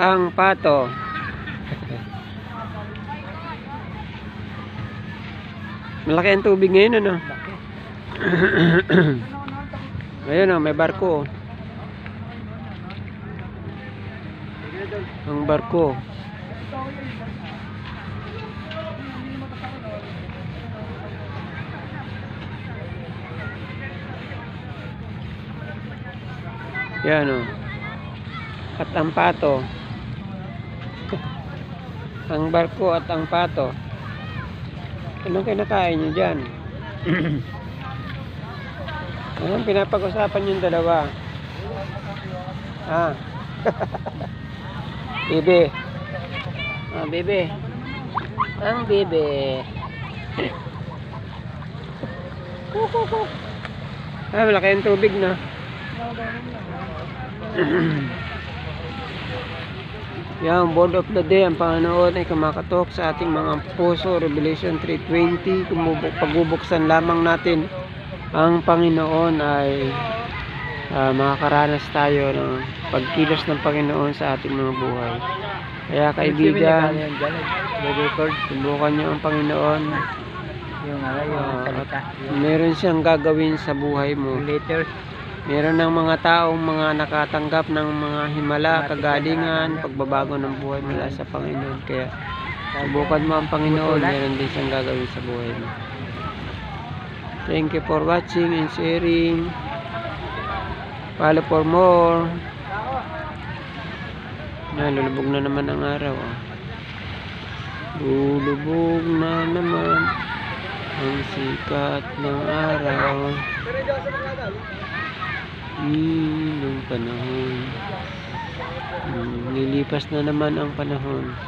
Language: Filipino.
ang pato. Malaki ang tubig ngayon ano. Ayun oh, may barko. oh. Ang barko. Yan oh. At ang pato. ang barko at ang pato. Anong kinakain nyo dyan? Anong pinapag-usapan yung dalawa? Ah. bebe. Ah, bebe. Ang bebe. ah, malaki ang tubig na. Yan, Board of the Day, ang Panginoon ay kumakatok sa ating mga puso, Revelation 3.20, kumubuk, pagbubuksan lamang natin ang Panginoon ay ah, makakaranas tayo ng pagkilos ng Panginoon sa ating mga buhay. Kaya kaibigan, subukan niyo ang Panginoon. yung at meron siyang gagawin sa buhay mo. Letters. Meron ng mga taong mga nakatanggap ng mga himala, kagalingan, pagbabago ng buhay mula sa Panginoon. Kaya subukan mo ang Panginoon, meron din siyang gagawin sa buhay mo. Thank you for watching and sharing. Follow for more. Na, lulubog na naman ang araw. Oh. Lulubog na naman ang sikat ng araw. Hmm, ng panahon. Hmm, lilipas na naman ang panahon.